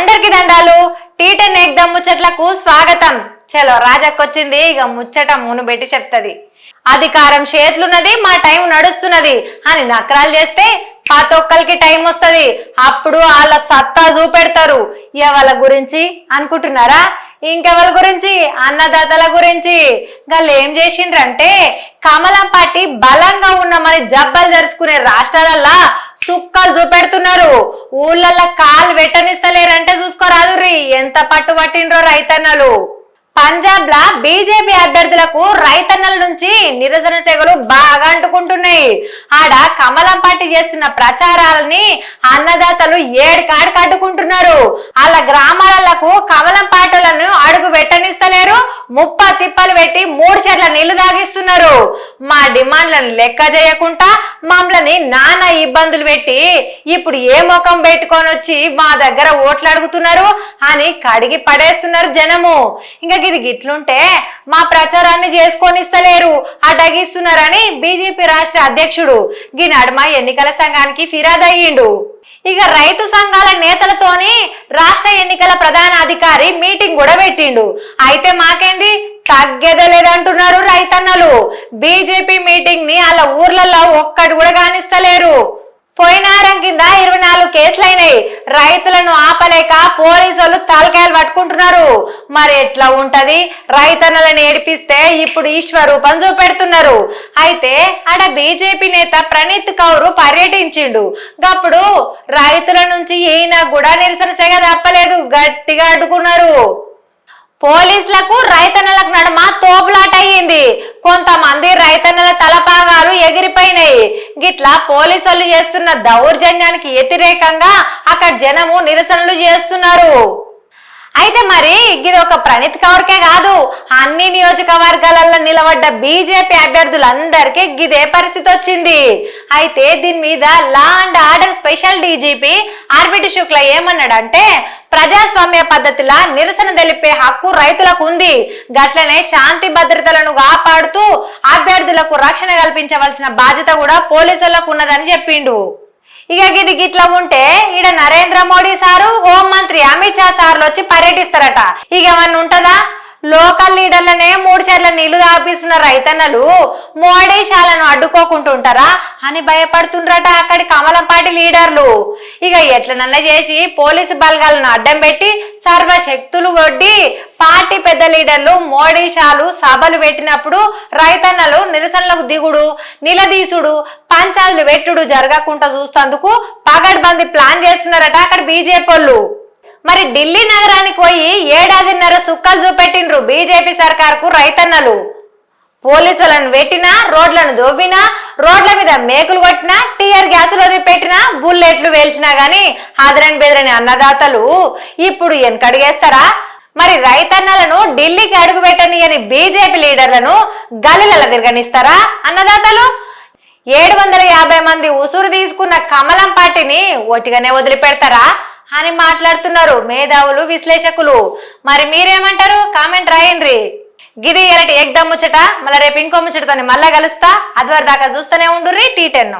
అందరికి దండాలు. టీటెన్ ఎగ్దమ్ ముచ్చట్లకు స్వాగతం. చలో రాజాకొచ్చింది. ఇక ముచ్చట మును పెట్టి చెప్తది. అధికారం చేతులున్నది మా టైం నడుస్తున్నది అని నకరాలు చేస్తే ప్రతి ఒక్కరికి టైం వస్తది. అప్పుడు వాళ్ళ సత్తా చూపెడతారు. ఎవల గురించి అనుకుంటున్నారా? ఇంకెవరి గురించి? అన్నదాతల గురించి. వాళ్ళు ఏం చేసిండ్రంటే కమలం పార్టీ బలంగా ఉన్న మరి జబ్బలు జరుచుకునే రాష్ట్రాలల్లా సుక్కలు చూపెడుతున్నారు. ఊళ్ళల్లో కాలు వెట్టనిస్తలేరంటే చూసుకోరాదు రీ ఎంత పట్టు పట్టిండ్రో రైతన్నలు. పంజాబ్ లా బీజేపీ అభ్యర్థులకు రైతన్నల నుంచి నిరసన సేవలు బాగా అంటుకుంటున్నాయి. ఆడ కమలం పార్టీ చేస్తున్న ప్రచారాలని అన్నదాతలు ఏడికాడికి అడ్డుకుంటున్నారు. వాళ్ళ గ్రామాలకు కమలం పార్టీలను అడుగు పెట్టనిస్తలేరు. ముప్ప తిప్పలు పెట్టి మూడు చెట్ల నీళ్ళు తాగిస్తున్నారు. మా డిమాండ్లను లెక్క చేయకుండా మమ్మల్ని నానా ఇబ్బందులు పెట్టి ఇప్పుడు ఏ ముఖం పెట్టుకొని వచ్చి మా దగ్గర ఓట్లు అడుగుతున్నారు అని కడిగి పడేస్తున్నారు జనము. ఇంకా ఇది గిట్లుంటే మా ప్రచారాన్ని చేసుకొని ఇస్తలేరు అడ్డగిస్తున్నారని బీజేపీ రాష్ట్ర అధ్యక్షుడు గీ నడుమ ఎన్నికల సంఘానికి ఫిర్యాదు అయ్యిండు ఇక రైతు సంఘాల నేతలతోని రాష్ట్ర ఎన్నికల ప్రధాన అధికారి మీటింగ్ కూడా పెట్టిండు. అయితే మాకేంది? తగ్గేదే లేదంటున్నారు రైతన్నలు. బీజేపీ మీటింగ్ని వాళ్ళ ఊర్లలో ఒక్కటి కూడా కానిస్తలేరు. పోయినారం కింద ఇరవై నాలుగు కేసులైనాయి. రైతులను ఆపలేక పోలీసులు తలకాయలు పట్టుకుంటున్నారు. మరి ఎట్లా ఉంటది? రైతన్నలను ఏడిపిస్తే ఇప్పుడు ఈశ్వరూపం చూపెడుతున్నారు. అయితే ఆడ బీజేపీ నేత ప్రణీత్ కౌర్ పర్యటించిండు. గప్పుడు రైతుల నుంచి ఈయన కూడా నిరసన సేగ తప్పలేదు. గట్టిగా అడ్డుకున్నారు పోలీసులకు రైతన్నలకు నడుమ తోపులాట అయ్యింది కొంతమంది రైతన్నల తలపాగాలు ఎగిరిపోయినాయి. గిట్లా పోలీసులు చేస్తున్న దౌర్జన్యానికి వ్యతిరేకంగా అక్కడ జనము నిరసనలు చేస్తున్నారు. అయితే మరి ఇది ఒక ప్రణీత్ కౌర్కే కాదు అన్ని నియోజకవర్గాలలో నిలబడ్డ బీజేపీ అభ్యర్థులందరికీ గిదే పరిస్థితి వచ్చింది అయితే దీని మీద law and order special DGP RBT Shukla ఏమన్నాడంటే ప్రజాస్వామ్య పద్ధతిలా నిరసన తెలిపే హక్కు రైతులకు ఉంది గట్లనే శాంతి భద్రతలను కాపాడుతూ అభ్యర్థులకు రక్షణ కల్పించవలసిన బాధ్యత కూడా పోలీసులకు ఉన్నదని చెప్పిండు. ఇక గిది గిట్లా ఉంటే ఈడ నరేంద్ర మోడీ సారు హోం మంత్రి అమిత్ షా సార్లు వచ్చి పర్యటిస్తారట. ఇక ఏమన్నా ఉంటదా లోకల్ లీడర్లనే మూడు చెట్ల నీళ్ళు తాపిస్తున్న రైతన్నలు మోడీ షాలను అడ్డుకోకుంటుంటారా అని భయపడుతుండ్రట అక్కడి కమలం పార్టీ లీడర్లు. ఇక ఎట్లనన్నా చేసి పోలీసు బలగాలను అడ్డం పెట్టి సర్వశక్తులు ఒడ్డి పార్టీ పెద్ద లీడర్లు మోడీ షాలు సభలు పెట్టినప్పుడు రైతన్నలు నిరసనలకు దిగుడు నిలదీసుడు పంచాలు పెట్టుడు జరగకుండా చూస్తందుకు పగడ్బందీ ప్లాన్ చేస్తున్నారట అక్కడ బీజేపీ వాళ్ళు. మరి ఢిల్లీ నగరానికి పోయి ఏడాదిన్నర సుక్కలు చూపెట్టిండ్రు బీజేపీ సర్కార్కు రైతన్నలు. పోలీసులను పెట్టినా రోడ్లను దోవినా రోడ్ల మీద మేకులు కొట్టినా టీఆర్ గ్యాసులు వదిలిపెట్టినా బుల్లెట్లు వేల్చినా గాని హాదరని బెదరని అన్నదాతలు ఇప్పుడు వెనకడిగేస్తారా మరి రైతన్నలను ఢిల్లీకి అడుగు పెట్టని అని బీజేపీ లీడర్లను గలిలల తిరగనిస్తారా అన్నదాతలు? ఏడు వందల యాభై మంది ఉసురు తీసుకున్న కమలం పార్టీని ఒటిగానే వదిలిపెడతారా? అని మాట్లాడుతున్నారు మేధావులు విశ్లేషకులు. మరి మీరేమంటారు? కామెంట్ రాయండి. గిది ఎరటి ఎగ్దమ్ ముచ్చట మళ్ళీ రేపు ఇంకో ముచ్చటతో మళ్ళా కలుస్తా. అదివారి దాకా చూస్తూనే ఉండుర్రి టీ టెన్.